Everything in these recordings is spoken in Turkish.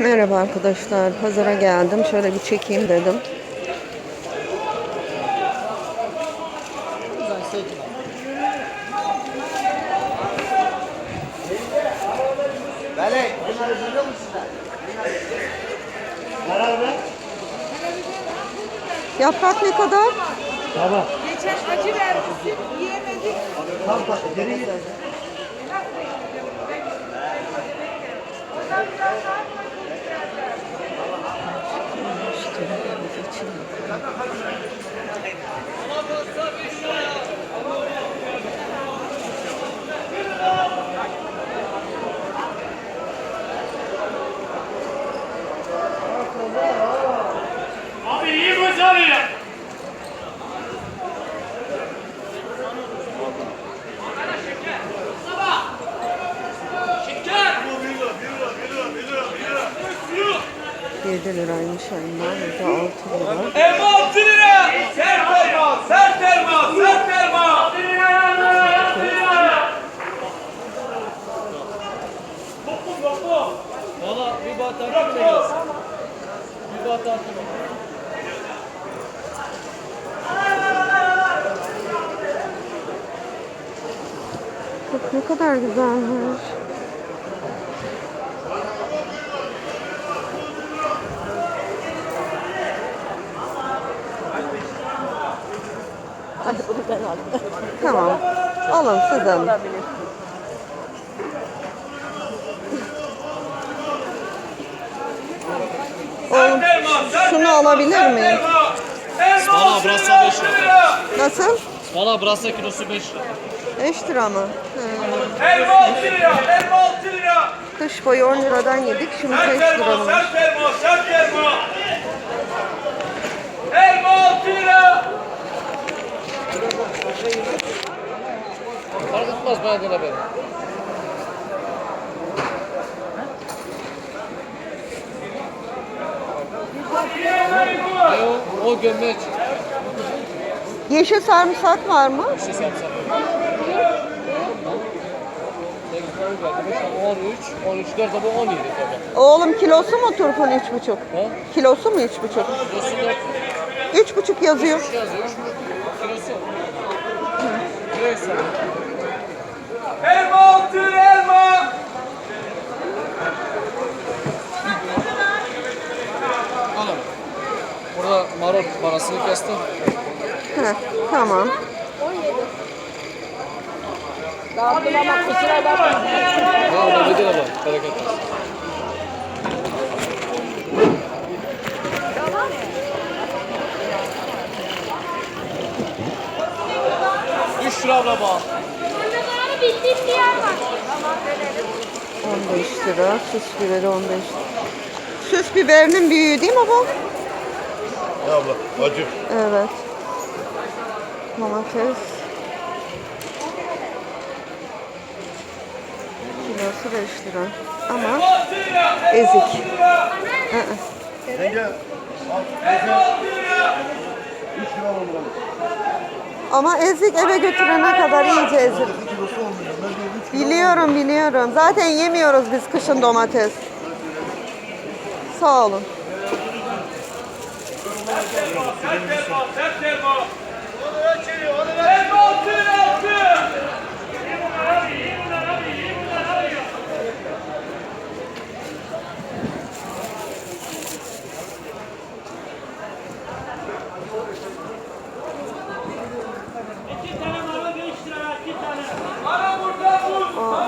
Merhaba arkadaşlar. Pazara geldim. Şöyle bir çekeyim dedim. Yaprak ne kadar? Tamam. Geçen acı vermişsin, yiyemedik. Tamam, geri git. Thank you. 7 liraymış elma. Burada 6 lira. Elma 6 lira. Sert elma, sert elma, sert elma. Valla bir batar bile gelsin. Bir batar Bak ne kadar güzelmiş. Tamam. Alın siz alın. Oğlum şunu alabilir miyim? Valla 6 burası lira, beş 6 lira. lira. Nasıl? Valla brasa kilosu 5 lira. 5 lira mı? Hı. Elma 6 lira, elma 6 lira. Kış boyu 10 liradan yedik. Şimdi 5 Sert elma, lira sert elma, sert elma. Elma 6 lira. Fark etmez bana göre benim. Ne o? O gömleç. Yeşil sarımsak var mı? İşte samsak. 13, 13, 4 bu 17 tabii. Oğlum kilosu mu turpun 3,5? Ha? Kilosu mu 3,5? Kilosu 4 3,5 yazıyor. yazıyor, 3 kilosu. Neyse. Elma 6 lira, elma. Alın. Burada marul parasını kestim. Heh, tamam. Valla bir de bak, bereket olsun. Üç lira abla bak. 15 lira. Süs biberi 15 lira. Süs biberinin büyüğü değil mi bu? Ya abla, acı. Evet. Domates. Kilosu 5 lira. Ama 6 lira, ezik. Yenge, al, yenge. 3 lira var buranın. Ama ezik eve götürene kadar iyice ezik. Bir kilosu olmuyor. Ben de 3 kilo Biliyorum biliyorum. Zaten yemiyoruz biz kışın domates. Sağ olun. sert elma, sert elma. Elma 6 lira, 6. Bana burada bu. Aa,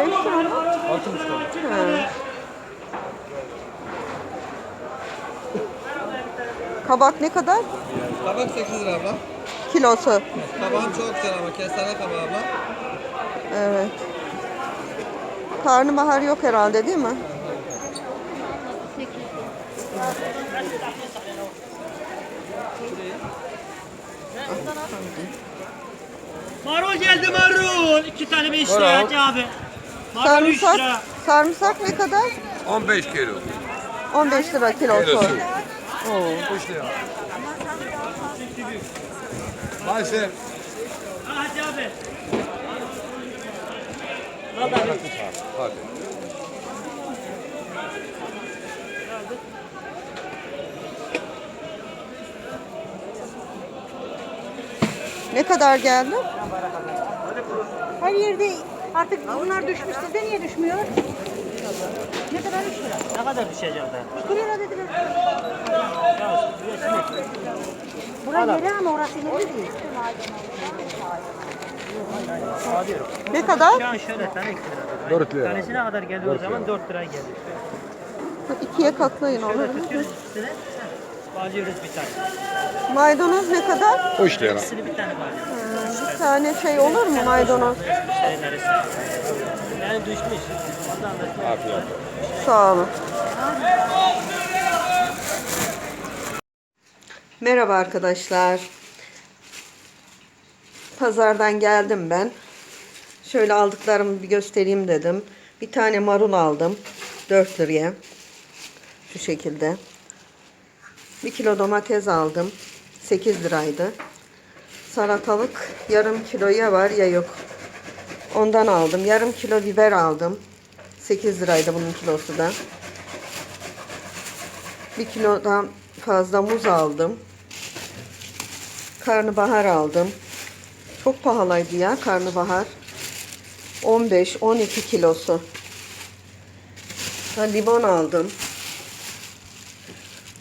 haşlamalık 5 lira mı? 6,5 lira. Kabak ne kadar? Kabak 8 lira abla. Kilosu. Kabağın çok güzel ama kestane kabağı abla. Evet. Karnabahar yok herhalde değil mi? Marul geldi marul. İki tane beş lira hadi abi. Sarımsak, lira. sarımsak ne kadar? 15 kilo. 15 lira kilosu. Kilosu. Oo. Maalesef Hadi abi. hadi. Ne kadar geldi? Her yerde artık bunlar düşmüştü de niye düşmüyor? Ne kadar 3 lira? Ne kadar düşecek de? 2 lira dediler. Ya. Burası yeri ama orası yeri değil. Ne kadar? Şu an şöyle tane 2 lira. 4 lira. Tanesi ne kadar geldi o zaman 4 liraya geldi. İkiye katlayın olur Şöyle mu? Bağlıyoruz bir tane. Maydanoz ne kadar? 3 lira. İkisini bir tane bağlıyoruz. Bir tane şey olur mu maydanoz? Müşteri neresi? Yani düşmüş. Ondan da Afiyet olsun. Sağ olun. Merhaba arkadaşlar. Pazardan geldim ben. Şöyle aldıklarımı bir göstereyim dedim. Bir tane marul aldım. 4 liraya. Şu şekilde. Bir kilo domates aldım. 8 liraydı. Salatalık yarım kilo ya var ya yok. Ondan aldım. Yarım kilo biber aldım. 8 liraydı bunun kilosu da. Bir kilodan fazla muz aldım. Karnabahar aldım. Çok pahalıydı ya karnabahar. 15-12 kilosu. Ha, limon aldım.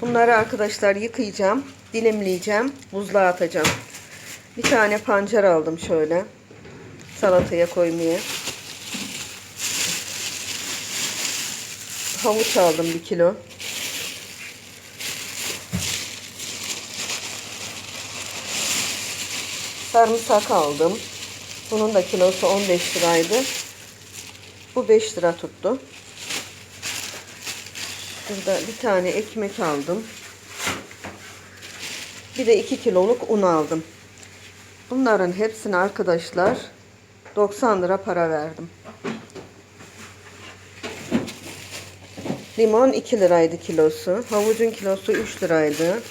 Bunları arkadaşlar yıkayacağım. Dilimleyeceğim. Buzluğa atacağım. Bir tane pancar aldım şöyle. Salataya koymaya. Havuç aldım bir kilo. Sarımsak aldım. Bunun da kilosu 15 liraydı. Bu 5 lira tuttu. Şurada bir tane ekmek aldım. Bir de 2 kiloluk un aldım. Bunların hepsini arkadaşlar 90 lira para verdim. Limon 2 liraydı kilosu. Havucun kilosu 3 liraydı.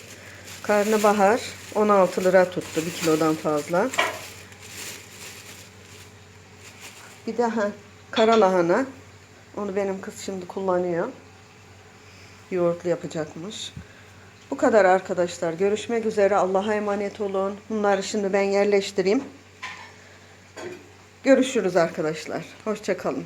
Karnabahar 16 lira tuttu bir kilodan fazla. Bir daha kara lahana. Onu benim kız şimdi kullanıyor. Yoğurtlu yapacakmış. Bu kadar arkadaşlar. Görüşmek üzere. Allah'a emanet olun. Bunları şimdi ben yerleştireyim. Görüşürüz arkadaşlar. Hoşçakalın.